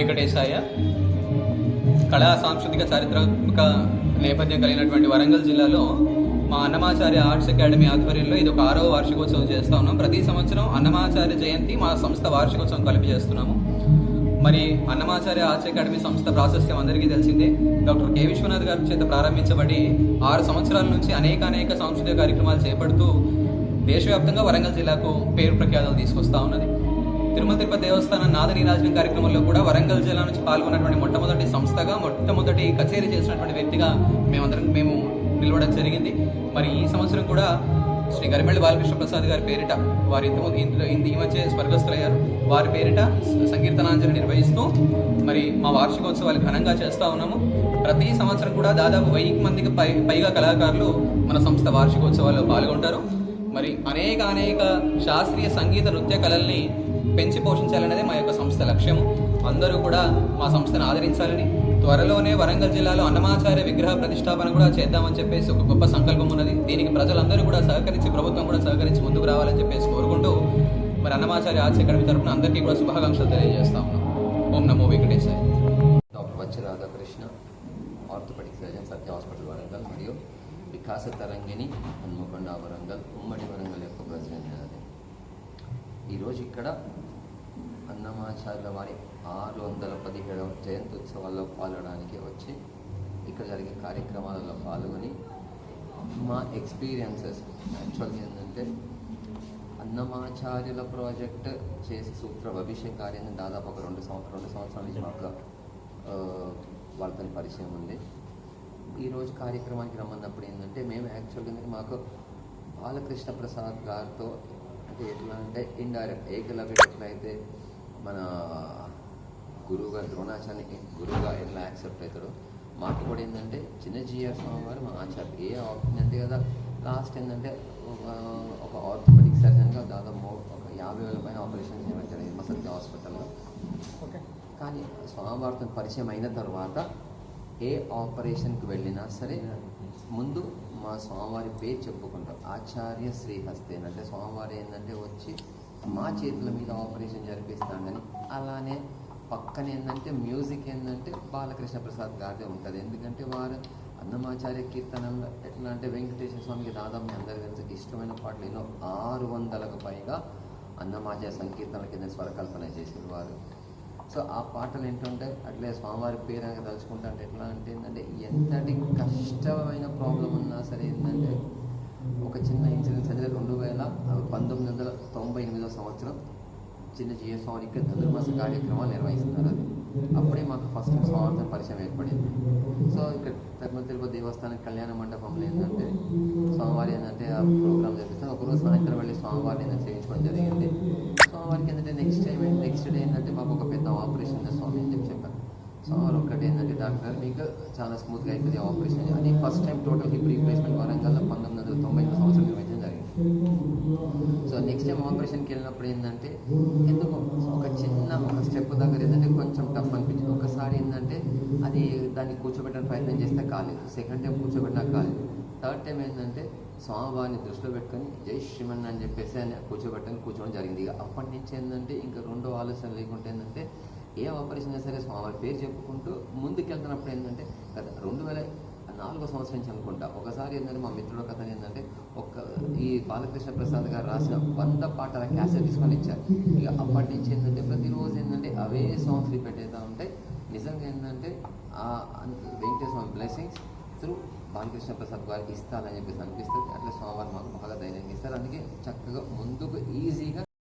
వెంకటేశాయ. కళా సాంస్కృతిక చారిత్రాత్మక నేపథ్యం కలిగినటువంటి వరంగల్ జిల్లాలో మా అన్నమాచార్య ఆర్ట్స్ అకాడమీ ఆధ్వర్యంలో ఇది ఒక ఆరవ వార్షికోత్సవం చేస్తూ ఉన్నాం. ప్రతి సంవత్సరం అన్నమాచార్య జయంతి మా సంస్థ వార్షికోత్సవం కలిపి చేస్తున్నాము. మరి అన్నమాచార్య ఆర్ట్స్ అకాడమీ సంస్థ ప్రాశస్త్యం అందరికీ తెలిసిందే. Doctor K. విశ్వనాథ్ గారి చేత ప్రారంభించబడి ఆరు సంవత్సరాల నుంచి అనేక అనేక సాంస్కృతిక కార్యక్రమాలు చేపడుతూ దేశవ్యాప్తంగా వరంగల్ జిల్లాకు పేరు ప్రఖ్యాతలు తీసుకొస్తా ఉన్నది. తిరుమల తిరుపతి దేవస్థానం నాదని నీరాజనం కార్యక్రమంలో కూడా వరంగల్ జిల్లా నుంచి పాల్గొన్నటువంటి మొట్టమొదటి సంస్థగా మొట్టమొదటి కచేరీ చేసినటువంటి వ్యక్తిగా మేమందరం మేము నిలవడం జరిగింది. మరి ఈ సంవత్సరం కూడా శ్రీ గరిమెళ్ళి బాలకృష్ణ ప్రసాద్ గారి పేరిట వారి ఇంతకుముందు ఇందులో ఇంత ఈ మధ్య స్వర్గస్థులయ్యారు. వారి పేరిట సంకీర్తనాంజలి నిర్వహిస్తూ మరి మా వార్షికోత్సవాలు ఘనంగా చేస్తూ ఉన్నాము. ప్రతి సంవత్సరం కూడా దాదాపు వెయ్యి మందికి పై పైగా కళాకారులు మన సంస్థ వార్షికోత్సవాల్లో పాల్గొంటారు. మరి అనేక అనేక శాస్త్రీయ సంగీత నృత్య కళల్ని పెంచి పోషించాలనేది మా యొక్క సంస్థ లక్ష్యము అందరూ కూడా మా సంస్థను ఆదరించాలని త్వరలోనే వరంగల్ జిల్లాలో అన్నమాచార్య విగ్రహ ప్రతిష్టాపన కూడా చేద్దామని చెప్పేసి ఒక గొప్ప సంకల్పం ఉన్నది. దీనికి ప్రజలందరూ కూడా సహకరించి ప్రభుత్వం కూడా సహకరించి ముందుకు రావాలని చెప్పేసి కోరుకుంటూ మరి అన్నమాచార్య ఆర్ట్స్ అకాడమీ తరఫున అందరికీ కూడా శుభాకాంక్షలు తెలియజేస్తా ఉన్నాం. ఓం నమో వెంకటేశాయ. డాక్టర్ వచ్చి Radhakrishna orthopaedic surgeon Satya hospital Warangal మరియు వికాస తరంగిణి హన్మకొండ వరంగల్ ఉమ్మడి వరంగల్ యొక్క ప్రెసిడెంట్ ఈరోజు ఇక్కడ అన్నమాచార్యుల వారి ఆరు వందల పదిహేడవ జయంతి ఉత్సవాల్లో పాల్గొనడానికి వచ్చి ఇక్కడ జరిగే కార్యక్రమాలలో పాల్గొని మా ఎక్స్పీరియన్సెస్ యాక్చువల్గా ఏంటంటే అన్నమాచార్యుల ప్రాజెక్ట్ చేసి సూత్ర అభిషేక్ కార్యాన్ని దాదాపు ఒక రెండు సంవత్సరం రెండు సంవత్సరాల నుంచి మాకు వాళ్ళతో పరిచయం ఉంది. ఈరోజు కార్యక్రమానికి రమ్మన్నప్పుడు ఏంటంటే మేము యాక్చువల్గా మాకు బాలకృష్ణ ప్రసాద్ గారితో అంటే ఎట్లా అంటే ఇండైరెక్ట్ ఏకలవ్య ఎట్లయితే మన గురువుగా ద్రోణాచార్య గురువుగా ఎట్లా యాక్సెప్ట్ అవుతాడో మాకు కూడా ఏంటంటే చిన్న జిఆర్ స్వామి వారు మా ఆచార్య ఏ అంతే కదా? లాస్ట్ ఏంటంటే ఒక- ఒక ఆర్థోపెడిక్ సర్జన్గా దాదాపు ఒక యాభై వేల పైన ఆపరేషన్ చేయడం జరిగింది మా సత్య హాస్పిటల్లో కానీ స్వామివారితో పరిచయం అయిన తర్వాత ఏ ఆపరేషన్కి వెళ్ళినా సరే ముందు మా స్వామివారి పేరు చెప్పుకుంటాం. ఆచార్య శ్రీహస్తేన్ అంటే స్వామివారి ఏంటంటే వచ్చి మా చేతుల మీద ఆపరేషన్ జరిపిస్తాడని అలానే పక్కన ఏంటంటే మ్యూజిక్ ఏంటంటే బాలకృష్ణ ప్రసాద్ గారిదే ఉంటుంది. ఎందుకంటే వారు అన్నమాచార్య కీర్తనంలో ఎట్లా అంటే వెంకటేశ్వర స్వామికి దాదాపు మీ అందరికీ తెలుసు ఇష్టమైన పాటలు ఎన్నో ఆరు వందలకు పైగా అన్నమాచార్య సంకీర్తనల కింద స్వరకల్పన చేసేవారు. వారు సో ఆ పాటలు ఏంటంటే అట్లే స్వామివారి పేరు అనేది తలుచుకుంటా అంటే ఎట్లా అంటే ఏంటంటే ఎంతటి కష్టమైన ప్రాబ్లం ఉన్నా సరే ఏంటంటే ఒక చిన్న ఇన్సిడెంట్ చదివే రెండు వేల పంతొమ్మిది వందల తొంభై ఎనిమిదో సంవత్సరం చిన్న జిఎస్ స్వామి ఇక్కడ ధనుర్మాస కార్యక్రమాలు నిర్వహిస్తున్నారు అది. అప్పుడే మాకు ఫస్ట్ టైం స్వామితో పరిచయం ఏర్పడింది. సో ఇక్కడ తిరుమల తిరుపతి దేవస్థానం కళ్యాణ మండపంలో ఏంటంటే స్వామివారి ఏంటంటే ఆ ప్రోగ్రామ్ జరిపిస్తారు. ఒకరోజు సాయంత్రం వెళ్ళి స్వామివారిని చేయించుకోవడం జరిగింది. వారికి ఏంటంటే నెక్స్ట్ టైం నెక్స్ట్ డే ఏంటంటే మాకు ఒక పెద్ద ఆపరేషన్ ఉంది స్వామి అని చెప్పి చెప్పారు స్వామివారు ఒక్కటి ఏంటంటే డాక్టర్ మీకు చాలా స్మూత్గా అయిపోయింది ఆపరేషన్ అది first time total hip replacement Warangal పంతొమ్మిది వందల తొంభై ఎనిమిది సంవత్సరం నిర్వహించడం జరిగింది. సో నెక్స్ట్ టైం ఆపరేషన్కి వెళ్ళినప్పుడు ఏంటంటే ఎందుకు? ఒక చిన్న ఒక స్టెప్ దగ్గర ఏంటంటే కొంచెం టఫ్ అనిపించింది. ఒకసారి ఏంటంటే అది దాన్ని కూర్చోబెట్టడానికి ప్రయత్నం చేస్తే కాలేదు. సెకండ్ టైం కూర్చోబెట్టినా కాలేదు. థర్డ్ టైం ఏంటంటే స్వామివారిని దృష్టిలో పెట్టుకొని జై శ్రీమన్ అని చెప్పేసి ఆయన కూర్చోబెట్టని కూర్చోవడం జరిగింది. ఇక అప్పటి నుంచి ఏంటంటే ఇంకా రెండో ఆలోచన లేకుండా ఏంటంటే ఏ ఆపరేషన్ అయినా సరే స్వామివారి పేరు చెప్పుకుంటూ ముందుకెళ్తున్నప్పుడు ఏంటంటే గత రెండు వేల నాలుగో సంవత్సరం నుంచి అనుకుంటా. ఒకసారి ఏంటంటే మా మిత్రుడు కథ ఏంటంటే ఒక ఈ బాలకృష్ణ ప్రసాద్ గారు రాసిన వంద పాటల క్యాసెట్ తీసుకొని ఇచ్చారు ఇక అప్పటి నుంచి ఏంటంటే ప్రతిరోజు ఏంటంటే అవే సాంగ్స్ రిపీట్ అవుతూ ఉంటాయి. నిజంగా ఏంటంటే వెంకటేశ్వర బ్లెస్సింగ్స్ త్రూ బాలకృష్ణ ప్రసాద్ గారికి ఇస్తానని చెప్పేసి అనిపిస్తుంది. అట్లా స్వామివారు మాకు బాగా ధైర్యం ఇస్తారు. అందుకే చక్కగా ముందుకు ఈజీగా